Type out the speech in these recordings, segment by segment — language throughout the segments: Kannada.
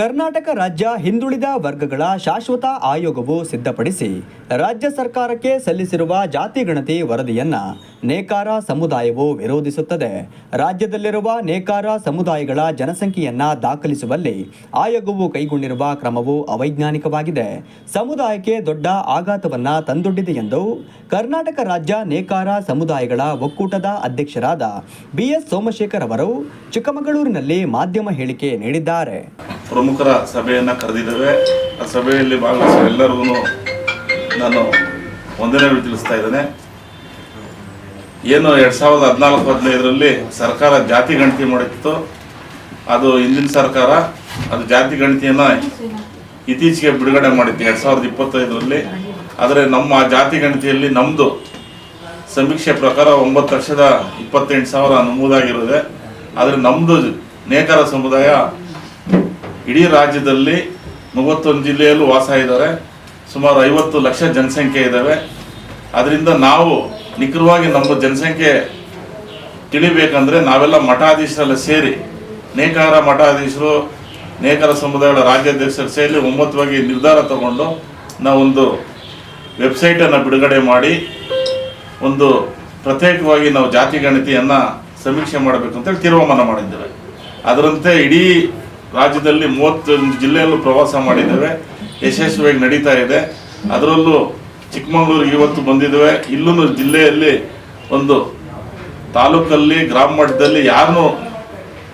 ಕರ್ನಾಟಕ ರಾಜ್ಯ ಹಿಂದುಳಿದ ವರ್ಗಗಳ ಶಾಶ್ವತ ಆಯೋಗವು ಸಿದ್ಧಪಡಿಸಿ ರಾಜ್ಯ ಸರ್ಕಾರಕ್ಕೆ ಸಲ್ಲಿಸಿರುವ ಜಾತಿ ಗಣತಿ ವರದಿಯನ್ನ ನೇಕಾರ ಸಮುದಾಯವು ವಿರೋಧಿಸುತ್ತದೆ. ರಾಜ್ಯದಲ್ಲಿರುವ ನೇಕಾರ ಸಮುದಾಯಗಳ ಜನಸಂಖ್ಯೆಯನ್ನ ದಾಖಲಿಸುವಲ್ಲಿ ಆಯೋಗವು ಕೈಗೊಂಡಿರುವ ಕ್ರಮವು ಅವೈಜ್ಞಾನಿಕವಾಗಿದೆ. ಸಮುದಾಯಕ್ಕೆ ದೊಡ್ಡ ಆಘಾತವನ್ನ ತಂದೊಡ್ಡಿದೆ ಎಂದು ಕರ್ನಾಟಕ ರಾಜ್ಯ ನೇಕಾರ ಸಮುದಾಯಗಳ ಒಕ್ಕೂಟದ ಅಧ್ಯಕ್ಷರಾದ ಬಿಎಸ್ ಸೋಮಶೇಖರ್ ಅವರು ಚಿಕ್ಕಮಗಳೂರಿನಲ್ಲಿ ಮಾಧ್ಯಮ ಹೇಳಿಕೆ ನೀಡಿದ್ದಾರೆ. ಪ್ರಮುಖರ ಸಭೆಯನ್ನು ಕರೆದಿದ್ದೇವೆ. ಆ ಸಭೆಯಲ್ಲಿ ಭಾಗವಹಿಸುವ ಎಲ್ಲರಿಗೂ ನಾನು ವಂದನೆಗಳು ತಿಳಿಸ್ತಾ ಇದ್ದೇನೆ. ಏನು ಎರಡು ಸಾವಿರದ ಹದಿನಾಲ್ಕು, ಹದಿನೈದರಲ್ಲಿ ಸರ್ಕಾರ ಜಾತಿ ಗಣತಿ ಮಾಡಿತ್ತು. ಅದು ಹಿಂದಿನ ಸರ್ಕಾರ, ಅದು ಜಾತಿ ಗಣತಿಯನ್ನು ಇತ್ತೀಚೆಗೆ ಬಿಡುಗಡೆ ಮಾಡಿತ್ತು ಎರಡು ಸಾವಿರದ ಇಪ್ಪತ್ತೈದರಲ್ಲಿ. ಆದರೆ ನಮ್ಮ ಜಾತಿ ಗಣತಿಯಲ್ಲಿ ನಮ್ಮದು ಸಮೀಕ್ಷೆ ಪ್ರಕಾರ ಒಂಬತ್ತು ಲಕ್ಷದ ಇಪ್ಪತ್ತೆಂಟು ಸಾವಿರ ನಮೂದಾಗಿರೋದೆ. ಆದರೆ ನಮ್ಮದು ನೇಕಾರ ಸಮುದಾಯ ಇಡೀ ರಾಜ್ಯದಲ್ಲಿ ಮೂವತ್ತೊಂದು ಜಿಲ್ಲೆಯಲ್ಲೂ ವಾಸ ಇದ್ದಾರೆ. ಸುಮಾರು ಐವತ್ತು ಲಕ್ಷ ಜನಸಂಖ್ಯೆ ಇದ್ದಾವೆ. ಅದರಿಂದ ನಾವು ನಿಖರವಾಗಿ ನಮ್ಮ ಜನಸಂಖ್ಯೆ ತಿಳಿಬೇಕಂದ್ರೆ ನಾವೆಲ್ಲ ಮಠಾಧೀಶರೆಲ್ಲ ಸೇರಿ, ನೇಕಾರ ಮಠಾಧೀಶರು, ನೇಕಾರ ಸಮುದಾಯಗಳ ರಾಜ್ಯಾಧ್ಯಕ್ಷರು ಸೇರಿ ಒಮ್ಮತವಾಗಿ ನಿರ್ಧಾರ ತಗೊಂಡು ನಾವೊಂದು ವೆಬ್ಸೈಟನ್ನು ಬಿಡುಗಡೆ ಮಾಡಿ, ಒಂದು ಪ್ರತ್ಯೇಕವಾಗಿ ನಾವು ಜಾತಿ ಗಣತಿಯನ್ನು ಸಮೀಕ್ಷೆ ಮಾಡಬೇಕು ಅಂತೇಳಿ ತೀರ್ಮಾನ ಮಾಡಿದ್ದೇವೆ. ಅದರಂತೆ ಇಡೀ ರಾಜ್ಯದಲ್ಲಿ ಮೂವತ್ತೊಂದು ಜಿಲ್ಲೆಯಲ್ಲೂ ಪ್ರವಾಸ ಮಾಡಿದ್ದೇವೆ. ಯಶಸ್ವಿಯಾಗಿ ನಡೀತಾ ಇದೆ. ಅದರಲ್ಲೂ ಚಿಕ್ಕಮಗಳೂರಿಗೆ ಇವತ್ತು ಬಂದಿದ್ದೇವೆ. ಇಲ್ಲೂ ಜಿಲ್ಲೆಯಲ್ಲಿ ಒಂದು ತಾಲೂಕಲ್ಲಿ, ಗ್ರಾಮ ಮಟ್ಟದಲ್ಲಿ ಯಾರನ್ನೂ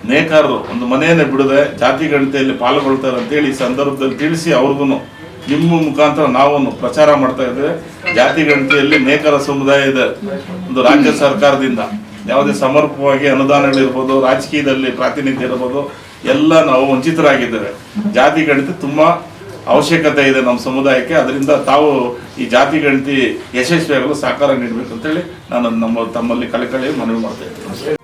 ನೇಕಾರರು ಒಂದು ಮನೆಯನ್ನು ಬಿಡದೆ ಜಾತಿ ಗಣತೆಯಲ್ಲಿ ಪಾಲ್ಗೊಳ್ತಾರೆ ಅಂತೇಳಿ ಈ ಸಂದರ್ಭದಲ್ಲಿ ತಿಳಿಸಿ ಅವ್ರಿಗೂ ನಿಮ್ಮ ಮುಖಾಂತರ ನಾವು ಪ್ರಚಾರ ಮಾಡ್ತಾ ಇದ್ದೇವೆ. ಜಾತಿ ಗಣತಿಯಲ್ಲಿ ನೇಕಾರ ಸಮುದಾಯದ ಒಂದು ರಾಜ್ಯ ಸರ್ಕಾರದಿಂದ. ಯಾವುದೇ ಸಮರ್ಪಕವಾಗಿ ಅನುದಾನಗಳಿರ್ಬೋದು, ರಾಜಕೀಯದಲ್ಲಿ ಪ್ರಾತಿನಿಧ್ಯ ಇರ್ಬೋದು ಎಲ್ಲ ನಾವು ವಂಚಿತರಾಗಿದ್ದೇವೆ. ಜಾತಿ ಗಣತಿ ತುಂಬಾ ಅವಶ್ಯಕತೆ ಇದೆ ನಮ್ಮ ಸಮುದಾಯಕ್ಕೆ. ಅದರಿಂದ ತಾವು ಈ ಜಾತಿ ಗಣತಿ ಯಶಸ್ವಿಯಾಗಲು ಸಹಕಾರ ನೀಡಬೇಕು ಅಂತೇಳಿ ನಾನು ನಮ್ಮ ತಮ್ಮಲ್ಲಿ ಕಳಕಳಿ ಮನವಿ ಮಾಡ್ತಾ ಇದ್ದೇನೆ.